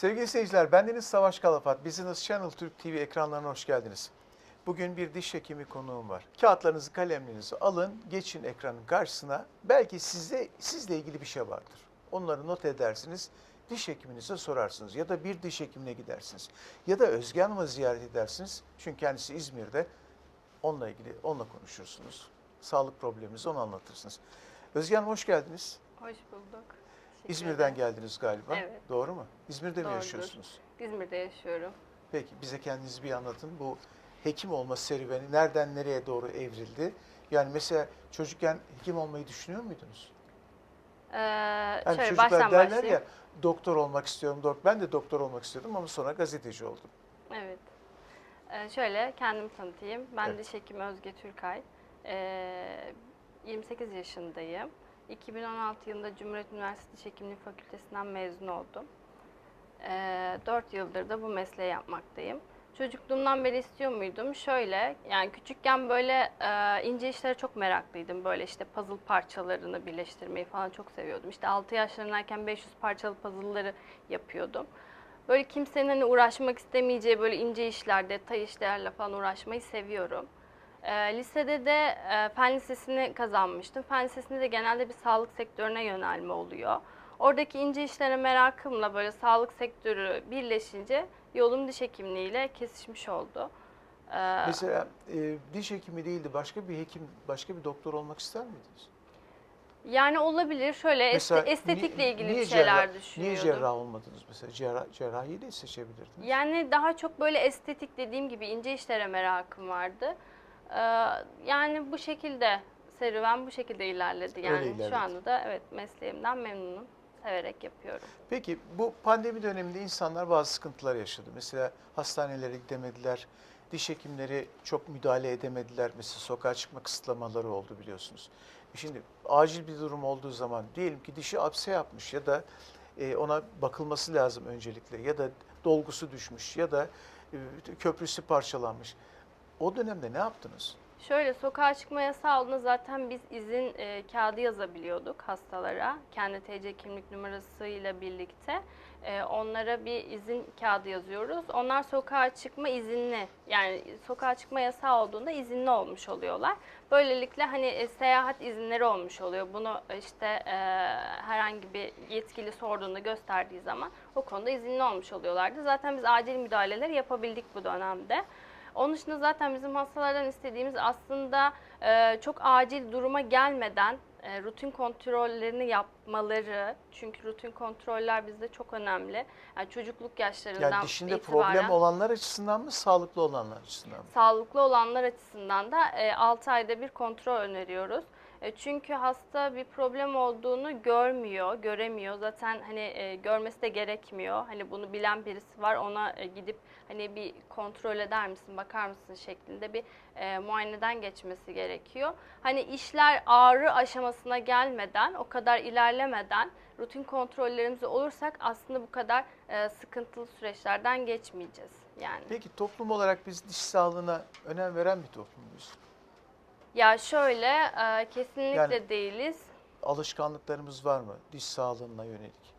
Sevgili seyirciler, bendeniz Savaş Kalafat. Business Channel Türk TV ekranlarına hoş geldiniz. Bugün bir diş hekimi konuğum var. Kağıtlarınızı, kalemlerinizi alın, geçin ekranın karşısına. Belki sizde sizle ilgili bir şey vardır. Onları not edersiniz, diş hekiminize sorarsınız ya da bir diş hekimine gidersiniz. Ya da Özge Hanım'ı ziyaret edersiniz. Çünkü kendisi İzmir'de. Onunla ilgili, onunla konuşursunuz. Sağlık probleminizi ona anlatırsınız. Özge Hanım hoş geldiniz. Hoş bulduk. Teşekkür İzmir'den ederim. geldiniz galiba. Evet. Doğru mu? İzmir'de mi Doğrudur. yaşıyorsunuz? İzmir'de yaşıyorum. Peki bize kendinizi bir anlatın. Bu hekim olma serüveni nereden nereye doğru evrildi? Yani mesela çocukken hekim olmayı düşünüyor muydunuz? Ee, Yani şöyle çocuklar baştan derler başlayayım. ya doktor olmak istiyorum. Dok ben de doktor olmak istiyordum ama sonra gazeteci oldum. Evet. Ee, şöyle kendimi tanıtayım. Ben Evet. diş hekimi Özge Türkay. Ee, 28 yaşındayım. 2016 yılında Cumhuriyet Üniversitesi Hekimliği Fakültesinden mezun oldum. Ee, 4 yıldır da bu mesleği yapmaktayım. Çocukluğumdan beri istiyor muydum? Şöyle, yani küçükken böyle e, ince işlere çok meraklıydım. Böyle işte puzzle parçalarını birleştirmeyi falan çok seviyordum. İşte 6 yaşlarındayken 500 parçalı puzzle'ları yapıyordum. Böyle kimsenin hani uğraşmak istemeyeceği böyle ince işler, detay işlerle falan uğraşmayı seviyorum. E, lisede de e, fen lisesini kazanmıştım. Fen lisesinde de genelde bir sağlık sektörüne yönelme oluyor. Oradaki ince işlere merakımla böyle sağlık sektörü birleşince yolum diş hekimliğiyle kesişmiş oldu. Ee, Mesela e, diş hekimi değildi başka bir hekim, başka bir doktor olmak ister miydiniz? yani olabilir şöyle Mesela estetikle niye- ilgili niye bir şeyler cerrah- Niye düşünüyordum. cerrah olmadınız mesela? Cerrah, cerrahiyi de seçebilirdiniz. Yani daha çok böyle estetik dediğim gibi ince işlere merakım vardı. Ee, yani bu şekilde serüven bu şekilde ilerledi. Öyle Yani ilerledi. şu anda da evet mesleğimden memnunum. Severek yapıyorum. Peki bu pandemi döneminde insanlar bazı sıkıntılar yaşadı. Mesela hastanelere gidemediler, diş hekimleri çok müdahale edemediler. Mesela sokağa çıkma kısıtlamaları oldu biliyorsunuz. Şimdi acil bir durum olduğu zaman diyelim ki dişi apse yapmış ya da e, ona bakılması lazım öncelikle ya da dolgusu düşmüş ya da e, köprüsü parçalanmış. O dönemde ne yaptınız? Şöyle sokağa çıkma yasağı olduğunda zaten biz izin e, kağıdı yazabiliyorduk hastalara. Kendi TC kimlik numarasıyla birlikte e, onlara bir izin kağıdı yazıyoruz. Onlar sokağa çıkma izinli yani sokağa çıkma yasağı olduğunda izinli olmuş oluyorlar. Böylelikle hani e, seyahat izinleri olmuş oluyor. Bunu e, işte e, herhangi bir yetkili sorduğunda gösterdiği zaman o konuda izinli olmuş oluyorlardı. Zaten biz acil müdahaleler yapabildik bu dönemde. Onun dışında zaten bizim hastalardan istediğimiz aslında e, çok acil duruma gelmeden e, rutin kontrollerini yapmaları. Çünkü rutin kontroller bizde çok önemli. Yani çocukluk yaşlarından Yani dişinde itibaren problem olanlar açısından mı, sağlıklı olanlar açısından mı? sağlıklı olanlar açısından da e, 6 ayda bir kontrol öneriyoruz. E, çünkü hasta bir problem olduğunu görmüyor, göremiyor. Zaten hani e, görmesi de gerekmiyor. Hani bunu bilen birisi var ona e, gidip hani bir kontrol eder misin, bakar mısın şeklinde bir e, muayeneden geçmesi gerekiyor. Hani işler ağrı aşamasına gelmeden, o kadar ilerlemeden rutin kontrollerimiz olursak aslında bu kadar sıkıntılı süreçlerden geçmeyeceğiz. Yani. Peki toplum olarak biz diş sağlığına önem veren bir toplum muyuz? Ya şöyle e, kesinlikle Yani- değiliz. alışkanlıklarımız var mı diş sağlığına yönelik?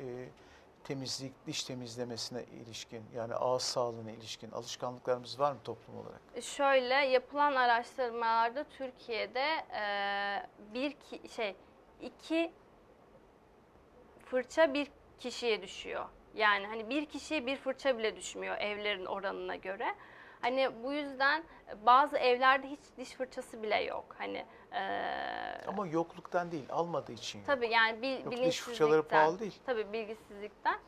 Ee, temizlik, diş temizlemesine ilişkin yani ağız sağlığına ilişkin alışkanlıklarımız var mı toplum olarak? Şöyle yapılan araştırmalarda Türkiye'de e, bir ki, şey iki fırça bir kişiye düşüyor. Yani hani bir kişiye bir fırça bile düşmüyor evlerin oranına göre. Hani bu yüzden bazı evlerde hiç diş fırçası bile yok. Hani e, Ama yokluktan değil, almadığı için. yok. Tabii yani bil, Yok, diş bilinçsizlikten. fırçaları pahalı değil. Tabii bilgisizlikten.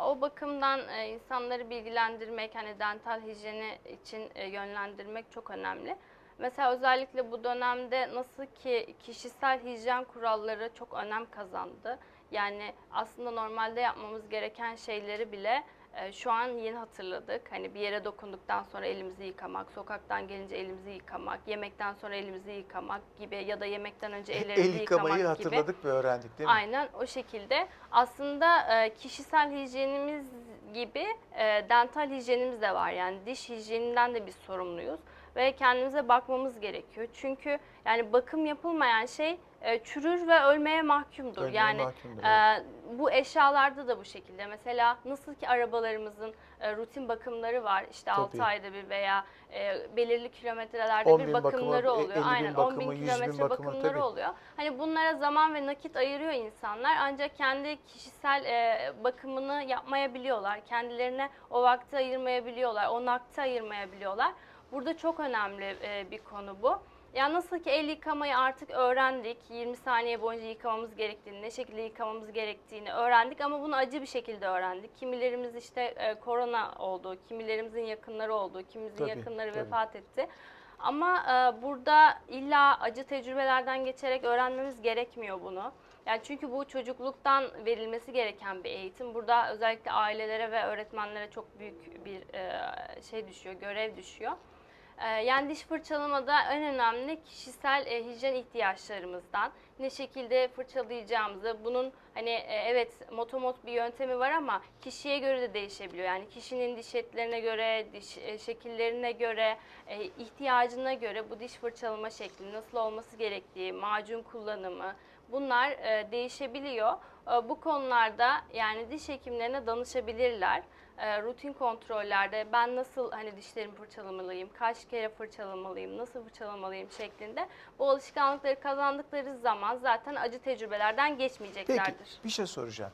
O bakımdan e, insanları bilgilendirmek, hani dental hijyeni için e, yönlendirmek çok önemli. Mesela özellikle bu dönemde nasıl ki kişisel hijyen kuralları çok önem kazandı. Yani aslında normalde yapmamız gereken şeyleri bile e, şu an yeni hatırladık. Hani bir yere dokunduktan sonra elimizi yıkamak, sokaktan gelince elimizi yıkamak, yemekten sonra elimizi yıkamak gibi ya da yemekten önce ellerimizi El yıkamayı yıkamak gibi. hatırladık ve öğrendik değil mi? Aynen o şekilde. Aslında e, kişisel hijyenimiz gibi e, dental hijyenimiz de var. Yani diş hijyeninden de biz sorumluyuz. Ve kendimize bakmamız gerekiyor. Çünkü yani bakım yapılmayan şey e, çürür ve ölmeye mahkumdur. Ölmeye yani mahkumdur, e, bu eşyalarda da bu şekilde. Mesela nasıl ki arabalarımızın e, rutin bakımları var. İşte 6 Tabii. ayda bir veya e, belirli kilometrelerde 10 bir bin bakımları e, oluyor. 50 bin Aynen 10 bakımı, bin 100 bin kilometre bakımı, bakımları tabii. oluyor. Hani bunlara zaman ve nakit ayırıyor insanlar ancak kendi kişisel e, bakımını yapmayabiliyorlar. Kendilerine o vakti ayırmayabiliyorlar, o nakti ayırmayabiliyorlar. Burada çok önemli e, bir konu bu. Ya nasıl ki el yıkamayı artık öğrendik. 20 saniye boyunca yıkamamız gerektiğini, ne şekilde yıkamamız gerektiğini öğrendik ama bunu acı bir şekilde öğrendik. Kimilerimiz işte e, korona oldu, kimilerimizin yakınları oldu, kimimizin Tabii, yakınları tabii. vefat etti. Ama e, burada illa acı tecrübelerden geçerek öğrenmemiz gerekmiyor bunu. Yani çünkü bu çocukluktan verilmesi gereken bir eğitim. Burada özellikle ailelere ve öğretmenlere çok büyük bir e, şey düşüyor, görev düşüyor. E, yani diş fırçalamada en önemli kişisel e, hijyen ihtiyaçlarımızdan ne şekilde fırçalayacağımızı, bunun hani e, evet motomot bir yöntemi var ama kişiye göre de değişebiliyor. Yani kişinin diş etlerine göre, diş e, şekillerine göre, ihtiyacına göre bu diş fırçalama şekli nasıl olması gerektiği, macun kullanımı bunlar değişebiliyor. Bu konularda yani diş hekimlerine danışabilirler. E, rutin kontrollerde ben nasıl hani dişlerimi fırçalamalıyım, kaç kere fırçalamalıyım, nasıl fırçalamalıyım şeklinde bu alışkanlıkları kazandıkları zaman zaten acı tecrübelerden Peki geçmeyeceklerdir. bir şey soracağım.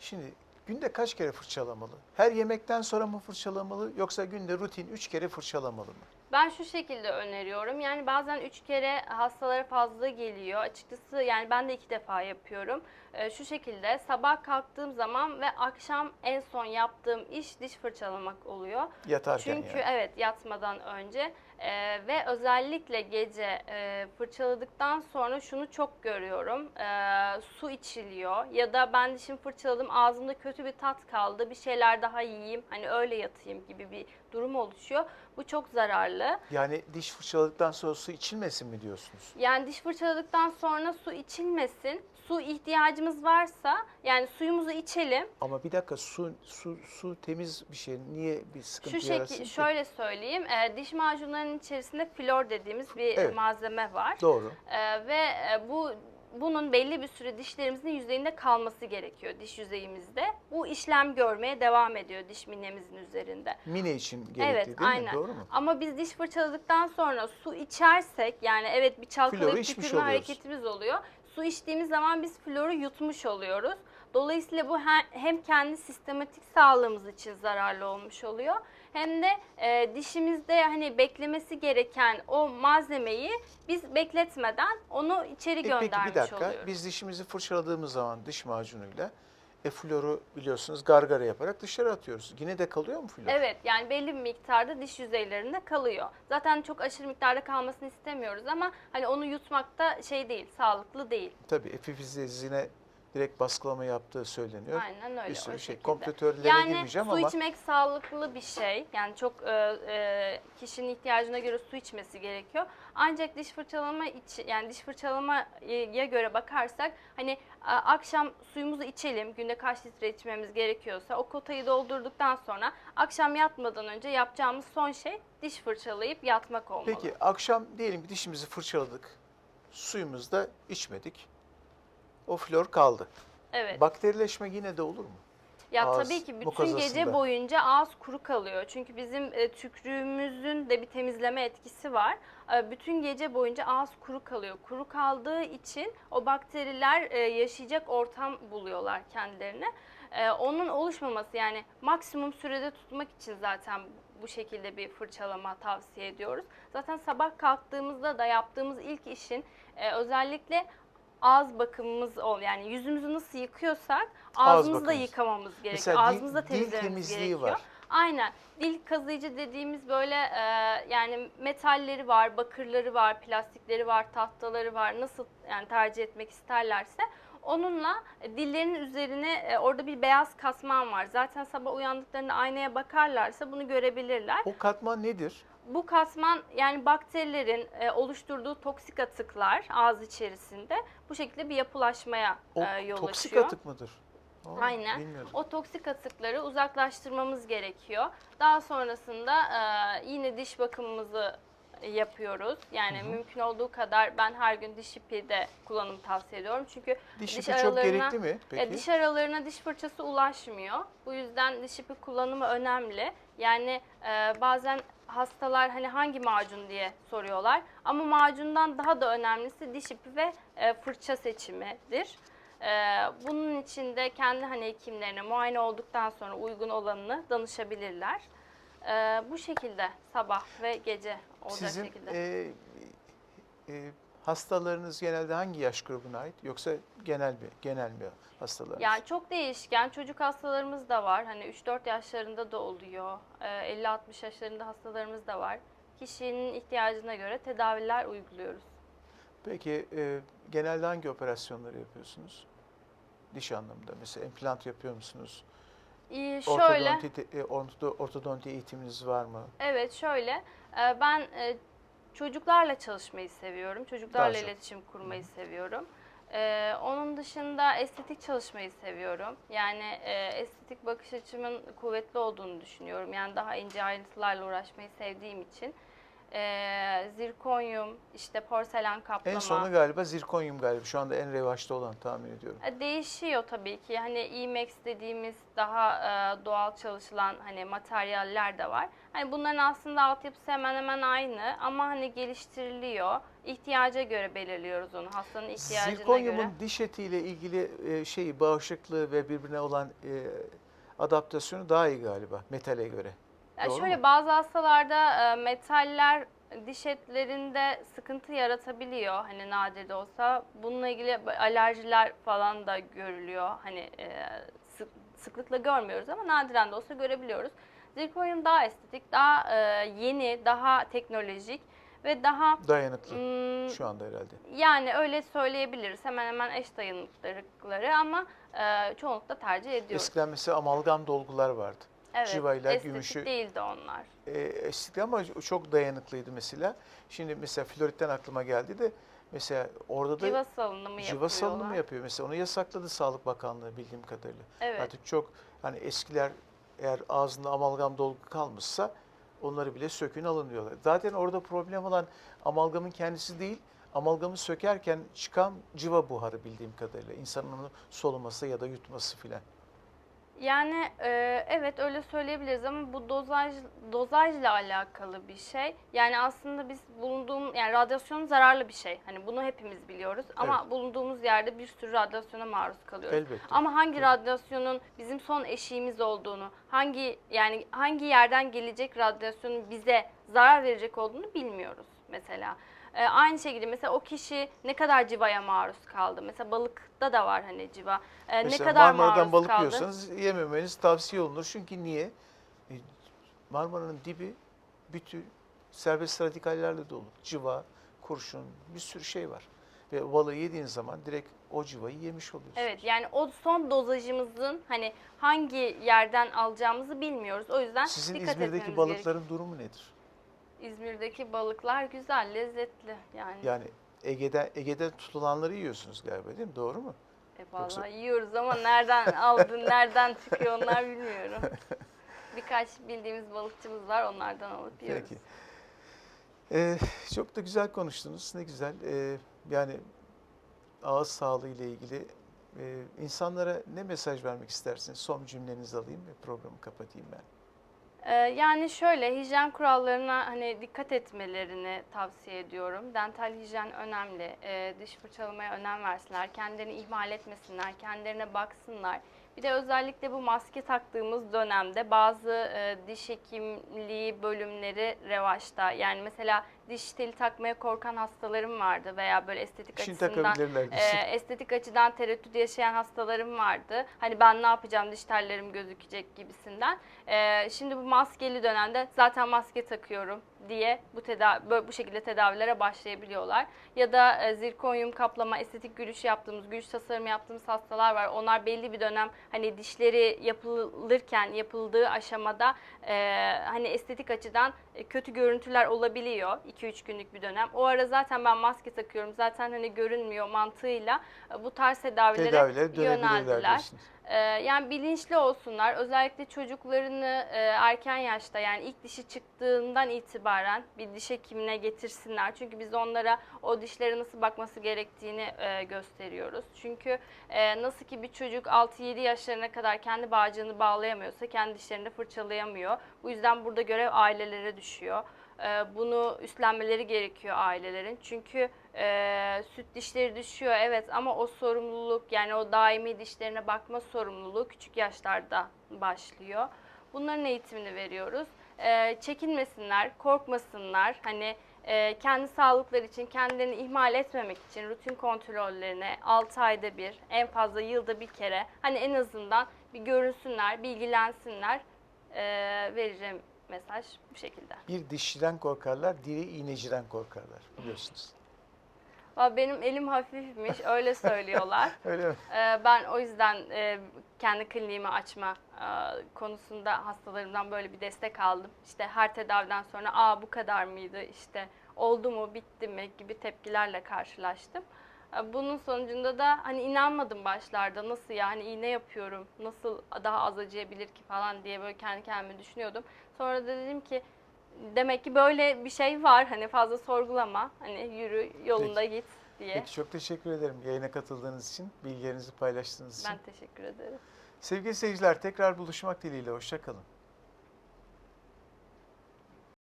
Şimdi günde kaç kere fırçalamalı? Her yemekten sonra mı fırçalamalı yoksa günde rutin 3 kere fırçalamalı mı? Ben şu şekilde öneriyorum. Yani bazen üç kere hastalara fazla geliyor. Açıkçası yani ben de iki defa yapıyorum. Ee, şu şekilde sabah kalktığım zaman ve akşam en son yaptığım iş diş fırçalamak oluyor. Yatarken Çünkü yani. evet yatmadan önce Ee, ve özellikle gece e, fırçaladıktan sonra şunu çok görüyorum. Ee, su içiliyor ya da ben dişimi fırçaladım ağzımda kötü bir tat kaldı bir şeyler daha yiyeyim hani öyle yatayım gibi bir durum oluşuyor. Bu çok zararlı. Yani diş fırçaladıktan sonra su içilmesin mi diyorsunuz? Yani diş fırçaladıktan sonra su içilmesin. Su ihtiyacımız varsa yani suyumuzu içelim. Ama bir dakika su su su temiz bir şey. Niye bir sıkıntı Şu yarasın şekil ki? şöyle söyleyeyim. e, diş macunlarının içerisinde flor dediğimiz bir Evet. malzeme var. Doğru. E, ve e, bu bunun belli bir süre dişlerimizin yüzeyinde kalması gerekiyor diş yüzeyimizde. Bu işlem görmeye devam ediyor diş minemizin üzerinde. Mine için gerekli Evet, değil mi? aynen. Doğru mu? Ama biz diş fırçaladıktan sonra su içersek yani evet bir çalkalayıp tükürme hareketimiz oluyor. Su içtiğimiz zaman biz floru yutmuş oluyoruz. Dolayısıyla bu he- hem kendi sistematik sağlığımız için zararlı olmuş oluyor. Hem de e, dişimizde hani beklemesi gereken o malzemeyi biz bekletmeden onu içeri E peki göndermiş bir dakika. oluyoruz. Biz dişimizi fırçaladığımız zaman diş macunuyla e, floru biliyorsunuz gargara yaparak dışarı atıyoruz. Yine de kalıyor mu flor? Evet yani belli bir miktarda diş yüzeylerinde kalıyor. Zaten çok aşırı miktarda kalmasını istemiyoruz ama hani onu yutmak da şey değil, sağlıklı değil. Tabii epifizine direkt baskılama yaptığı söyleniyor. Aynen öyle. bir sürü şey. şekilde. Komplo teorilerine Yani girmeyeceğim su ama içmek sağlıklı bir şey. Yani çok e, e, kişinin ihtiyacına göre su içmesi gerekiyor. Ancak diş fırçalama iç, yani diş fırçalamaya göre bakarsak hani akşam suyumuzu içelim. Günde kaç litre içmemiz gerekiyorsa o kotayı doldurduktan sonra akşam yatmadan önce yapacağımız son şey diş fırçalayıp yatmak olmalı. peki akşam diyelim ki dişimizi fırçaladık. Suyumuzu da içmedik. O flor kaldı. Evet. Bakterileşme yine de olur mu? Ya Ağız tabii ki bütün gece boyunca ağız kuru kalıyor. Çünkü bizim e, tükrüğümüzün de bir temizleme etkisi var. E, bütün gece boyunca ağız kuru kalıyor. Kuru kaldığı için o bakteriler e, yaşayacak ortam buluyorlar kendilerine. E, onun oluşmaması yani maksimum sürede tutmak için zaten bu şekilde bir fırçalama tavsiye ediyoruz. Zaten sabah kalktığımızda da yaptığımız ilk işin e, özellikle ağız bakımımız ol yani yüzümüzü nasıl yıkıyorsak ağzımızı da yıkamamız gerekiyor. Mesela dil- Ağzımızı da dil temizlememiz temizliği gerekiyor. var. Aynen. Dil kazıyıcı dediğimiz böyle e, yani metalleri var, bakırları var, plastikleri var, tahtaları var. Nasıl yani tercih etmek isterlerse onunla dillerinin üzerine e, orada bir beyaz kasman var. Zaten sabah uyandıklarında aynaya bakarlarsa bunu görebilirler. O katman nedir? Bu kasman yani bakterilerin e, oluşturduğu toksik atıklar ağız içerisinde bu şekilde bir yapılaşmaya O e, yol toksik açıyor. atık mıdır? Aa, Aynen. Bilmiyordum. O toksik atıkları uzaklaştırmamız gerekiyor. Daha sonrasında e, yine diş bakımımızı yapıyoruz. Yani mümkün olduğu kadar ben her gün diş ipi de kullanım tavsiye ediyorum. Çünkü Diş, diş ipi çok aralarına- gerekli mi peki? ya diş aralarına diş fırçası ulaşmıyor. Bu yüzden diş ipi kullanımı önemli. Yani e, bazen hastalar hani hangi macun diye soruyorlar. Ama macundan daha da önemlisi diş ipi ve e, fırça seçimidir. E, bunun için de kendi hani hekimlerine muayene olduktan sonra uygun olanını danışabilirler. E, bu şekilde sabah ve gece olacak Sizin şekilde. e, e, hastalarınız genelde hangi yaş grubuna ait yoksa genel bir genel bir hastalarınız? Yani çok değişken çocuk hastalarımız da var. Hani 3-4 yaşlarında da oluyor. Ee, 50-60 yaşlarında hastalarımız da var. Kişinin ihtiyacına göre tedaviler uyguluyoruz. Peki e, genelde hangi operasyonları yapıyorsunuz? Diş anlamında mesela implant yapıyor musunuz? Ee, şöyle, Ortodonti, e, orto- ortodonti eğitiminiz var mı? evet şöyle. e, Ben e, çocuklarla çalışmayı seviyorum. Çocuklarla Daha çok. iletişim kurmayı seviyorum. Ee, onun dışında estetik çalışmayı seviyorum. Yani e, estetik bakış açımın kuvvetli olduğunu düşünüyorum. Yani daha ince ayrıntılarla uğraşmayı sevdiğim için. Ee, zirkonyum, işte porselen kaplama. En sonu galiba zirkonyum galiba şu anda en revaçta olan tahmin ediyorum. E, Değişiyor tabii ki. Hani IMAX dediğimiz daha e, doğal çalışılan hani materyaller de var. Hani bunların aslında altyapısı hemen hemen aynı ama hani geliştiriliyor. İhtiyaca göre belirliyoruz onu. Hastanın ihtiyacına Zirkonyumun göre. diş etiyle ilgili e, şeyi bağışıklığı ve birbirine olan e, adaptasyonu daha iyi galiba metale göre. Ya Doğru şöyle mu? bazı hastalarda e, metaller diş etlerinde sıkıntı yaratabiliyor hani nadir de olsa. Bununla ilgili alerjiler falan da görülüyor. Hani e, sık- sıklıkla görmüyoruz ama nadiren de olsa görebiliyoruz. Zirkonyum daha estetik, daha e, yeni, daha teknolojik ve daha Dayanıklı mm, şu anda herhalde. yani öyle söyleyebiliriz. Hemen hemen eş dayanıklıkları ama e, çoğunlukla tercih ediyoruz. Eskiden mesela amalgam dolgular vardı. Evet, civa ile estetik gümüşü- değildi onlar. E, estetik ama çok dayanıklıydı mesela. Şimdi mesela floritten aklıma geldi de mesela orada da Civa salınımı civa salınımı yapıyor. Mesela onu yasakladı Sağlık Bakanlığı bildiğim kadarıyla. Evet. Artık çok hani eskiler eğer ağzında amalgam dolgu kalmışsa onları bile sökün alın diyorlar. Zaten orada problem olan amalgamın kendisi değil, amalgamı sökerken çıkan civa buharı bildiğim kadarıyla. İnsanın onu soluması ya da yutması filan. Yani e, evet öyle söyleyebiliriz ama bu dozaj dozajla alakalı bir şey. Yani aslında biz bulunduğum yani radyasyon zararlı bir şey. Hani bunu hepimiz biliyoruz ama bulunduğumuz yerde bir sürü radyasyona maruz kalıyoruz. Elbette. Ama hangi Tabii. radyasyonun bizim son eşiğimiz olduğunu, hangi yani hangi yerden gelecek radyasyonun bize zarar verecek olduğunu bilmiyoruz mesela. Ee, aynı şekilde mesela o kişi ne kadar civaya maruz kaldı? Mesela balıkta da var hani civa. Ee, ne Mesela kadar Marmara'dan maruz balık kaldı? yiyorsanız yememeniz tavsiye olunur. Çünkü niye? E, Marmara'nın dibi bütün serbest radikallerle dolu. Civa, kurşun, bir sürü şey var. Ve balığı yediğin zaman direkt o civayı yemiş oluyorsun. Evet yani o son dozajımızın hani hangi yerden alacağımızı bilmiyoruz. O yüzden Sizin dikkat İzmir'deki etmemiz balıkların durumu nedir? İzmir'deki balıklar güzel, lezzetli yani. Yani Ege'den Ege'den tutulanları yiyorsunuz galiba değil mi? Doğru mu? E vallahi Yoksa- yiyoruz ama nereden aldın, nereden çıkıyor onlar bilmiyorum. Birkaç bildiğimiz balıkçımız var onlardan alıp yiyoruz. Peki. Ee, çok da güzel konuştunuz. Ne güzel. Ee, yani ağız sağlığı ile ilgili e, insanlara ne mesaj vermek istersiniz? Son cümlenizi alayım ve programı kapatayım ben. Ee, yani şöyle hijyen kurallarına hani dikkat etmelerini tavsiye ediyorum. Dental hijyen önemli. Ee, diş fırçalamaya önem versinler. Kendilerini ihmal etmesinler. Kendilerine baksınlar. Bir de özellikle bu maske taktığımız dönemde bazı e, diş hekimliği bölümleri revaçta. Yani mesela diş teli takmaya korkan hastalarım vardı veya böyle estetik Şimdi açısından e, estetik açıdan tereddüt yaşayan hastalarım vardı. Hani ben ne yapacağım diş tellerim gözükecek gibisinden. E, şimdi bu maskeli dönemde zaten maske takıyorum diye bu tedavi bu şekilde tedavilere başlayabiliyorlar. Ya da e, zirkonyum kaplama, estetik gülüş yaptığımız, gülüş tasarımı yaptığımız hastalar var. Onlar belli bir dönem hani dişleri yapılırken, yapıldığı aşamada e, hani estetik açıdan kötü görüntüler olabiliyor. 2-3 günlük bir dönem. O ara zaten ben maske takıyorum. Zaten hani görünmüyor mantığıyla e, bu tarz tedavilere, Tedavilere dönebilirler yöneldiler. diyorsunuz. Ee, yani bilinçli olsunlar. Özellikle çocuklarını e, erken yaşta yani ilk dişi çıktığından itibaren bir diş hekimine getirsinler. Çünkü biz onlara o dişlere nasıl bakması gerektiğini e, gösteriyoruz. Çünkü e, nasıl ki bir çocuk 6-7 yaşlarına kadar kendi bağcığını bağlayamıyorsa kendi dişlerini fırçalayamıyor. Bu yüzden burada görev ailelere düşüyor. Bunu üstlenmeleri gerekiyor ailelerin. Çünkü e, süt dişleri düşüyor evet ama o sorumluluk yani o daimi dişlerine bakma sorumluluğu küçük yaşlarda başlıyor. Bunların eğitimini veriyoruz. E, çekinmesinler, korkmasınlar. Hani e, kendi sağlıkları için kendilerini ihmal etmemek için rutin kontrollerine 6 ayda bir, en fazla yılda bir kere hani en azından bir görünsünler, bilgilensinler. E, vereceğim mesaj bu şekilde. Bir dişçiden korkarlar, diri iğneciden korkarlar biliyorsunuz. Benim elim hafifmiş öyle söylüyorlar. Öyle mi? Ee, ben o yüzden e, kendi kliniğimi açma e, konusunda hastalarımdan böyle bir destek aldım. İşte her tedaviden sonra aa bu kadar mıydı işte oldu mu bitti mi gibi tepkilerle karşılaştım. E, Bunun sonucunda da hani inanmadım başlarda nasıl yani iğne yapıyorum nasıl daha az acıyabilir ki falan diye böyle kendi kendime düşünüyordum. Sonra da dedim ki demek ki böyle bir şey var hani fazla sorgulama hani yürü yolunda git diye. Peki çok teşekkür ederim yayına katıldığınız için, bilgilerinizi paylaştığınız için. Ben teşekkür ederim. Sevgili seyirciler tekrar buluşmak dileğiyle, hoşçakalın.